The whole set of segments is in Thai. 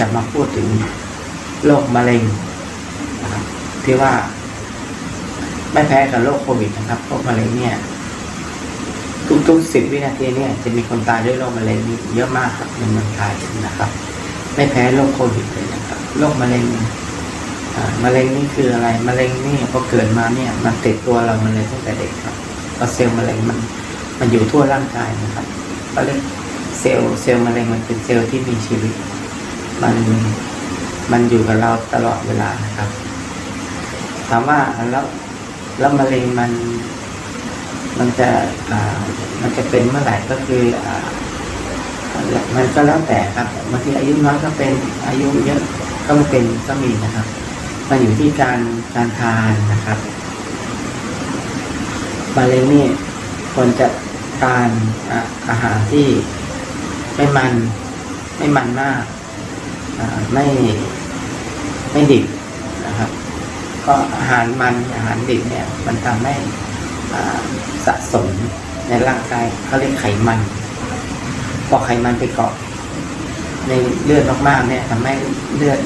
จะมาพูดถึงโรคมะเร็งนะครับที่ว่า ไม่แพ้กับโรคโควิดนะครับโรคมะเร็งเนี่ย ทุกๆสิบวินาทีเนี่ย จะมีคนตายด้วยโรคมะเร็งนี่เยอะมากครับในเมืองไทยนะครับ ไม่แพ้โรคโควิดเลยนะครับโรคมะเร็งมะเร็งนี่คืออะไรมะเร็งนี่พอเกิดมาเนี่ย มันติดตัวเรามันเลยตั้งแต่เด็กครับเพราะเซลล์มะเร็งมัน มันอยู่ทั่วร่างกายนะครับก็เรียกเซลล์เซลล์มะเร็งมันเป็นเซลล์ที่มีชีวิต มันมันอยู่กับเราตลอดเวลานะครับถามว่าแล้วแล้วมะเร็งมัน มันจะอ่ามันจะเป็นเมื่อไหร่ก็คืออ่ามันก็แล้วแต่ครับบางทีอายุน้อยก็เป็นอายุเยอะก็เป็นก็มีนะครับ มันอยู่ที่การการทานนะครับมะเร็งนี่ควรจะทานอาหารที่ไม่มันไม่มันมาก ไม่ไม่ดิบนะครับ ก็อาหารมันอาหารดิบเนี่ย มันทำให้สะสมในร่างกายเขาเรียกไขมันพอไขมันไปเกาะในเลือดมากๆเนี่ยทำให้เลือด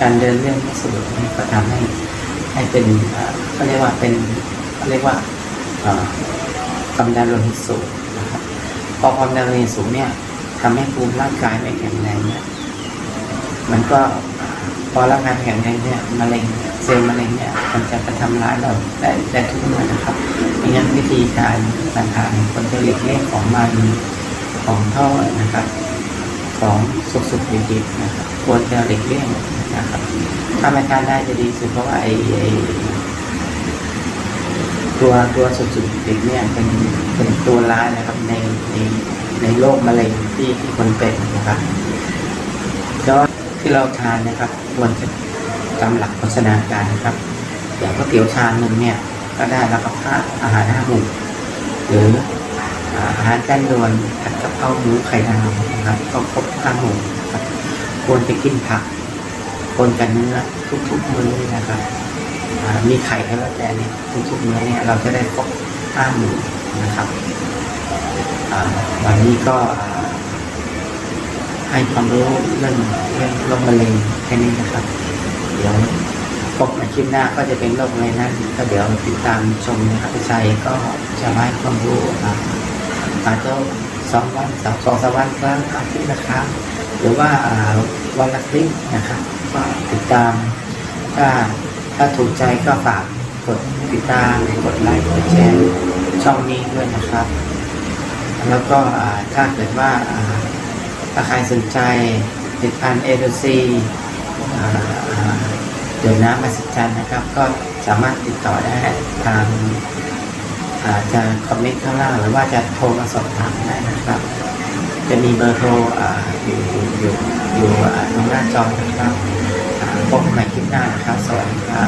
การเดินเลือดไม่สะดวกก็ทำให้ให้เป็นเขาเรียกว่าเป็นเขาเรียกว่าอ่าความดันโลหิตสูงนะครับพอความดันโลหิตสูงเนี่ยทำให้ภูมิร่างกายไม่แข็งแรงเนี่ย มันก็พอร่างกายแข็งแรงเนี่ยมะเร็งเซลล์มะเร็งเนี่ยมันจะไปทำร้ายเราได้ได้ทุกเมื่อนะครับดังนั้นวิธีการการทานคนจะหลีกเลี่ยงของมันของท่อนะครับ ของสุกสุกๆดิบๆนะครับควรจะหลีกเลี่ยงนะครับถ้าไม่ทานได้จะดีสุดเพราะว่าไอ้ไอ้ตัวตัวสุกสุกๆดิบๆเนี่ยเป็นเป็นตัวร้ายนะครับในในในโรคมะเร็งที่ที่คนเป็นนะครับแล้ว ที่เราทานนะครับควรจะตามหลักโภชนาการนะครับ อย่างก๋วยเตี๋ยวชามหนึ่งเนี่ยก็ได้แล้วกับข้าวอาหารห้าหมู่หรืออาหารจานด่วนผัดกะเพราหมูไข่ดาวนะครับ ก็ครบห้าหมู่ครับควรจะกินผักควรกันเนื้อทุกๆมื้อนะครับมีไข่ก็แล้วแต่เนี่ยทุกๆมื้อเนี่ยเราจะได้ครบห้าหมู่นะครับอันนี้ก็ ให้ความรู้เรื่องเรื่องโรคมะเร็งแค่นี้นะครับ เดี๋ยวพบในคลิปหน้าก็จะเป็นโรคอะไรนั้นก็เดี๋ยวติดตามชมนะครับพี่ชัยก็จะให้ความรู้อ่าอาจจะสองวันสองสองสามวันครั้งอาทิตย์ละครั้งหรือว่าวันละคลิปนะครับก็ติดตามถ้าถ้าถูกใจก็ฝากกดติดตามกดไลค์กดแชร์ช่องนี้ด้วยนะครับ แล้วก็ถ้าเกิดว่า ถ้าใครสนใจผลิตภัณฑ์เอ c ซีเดี๋ยวน้ำมาสิจันนะครับ ก็สามารถติดต่อได้ทางอาจจะคอมเมนต์ข้างล่างหรือว่าจะโทรมาสอบถามได้นะครับ จะมีเบอร์โทรออยู่อยู่อยู่ตรงหน้าจอนะครับอ่าพบกันใหม่คลิปหน้านะครับ สวัสดีครับ